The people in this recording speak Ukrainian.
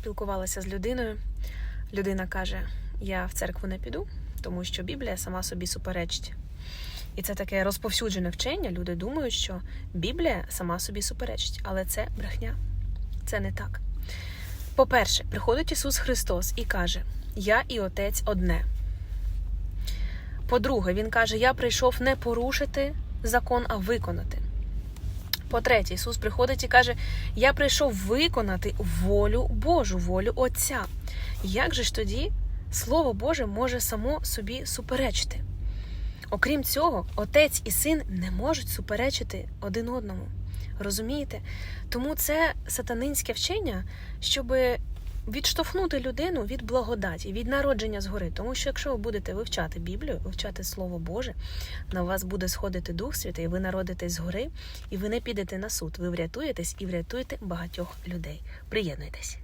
спілкувалася з людиною. Людина каже: Я в церкву не піду, тому що Біблія сама собі суперечить. І це таке розповсюджене вчення. Люди думають, що Біблія сама собі суперечить, але це брехня. Це не так. По-перше, приходить Ісус Христос і каже: Я і Отець одне. По-друге, Він каже: Я прийшов не порушити закон, а виконати. По-третє, Ісус приходить і каже: Я прийшов виконати волю Божу, волю Отця. Як же ж тоді Слово Боже може само собі суперечити? Окрім цього, отець і син не можуть суперечити один одному. Розумієте? Тому це сатанинське вчення, щоб відштовхнути людину від благодаті, від народження згори. Тому що якщо ви будете вивчати Біблію, вивчати Слово Боже, на вас буде сходити Дух Святий, ви народитесь згори, і ви не підете на суд. Ви врятуєтесь і врятуєте багатьох людей. Приєднуйтесь.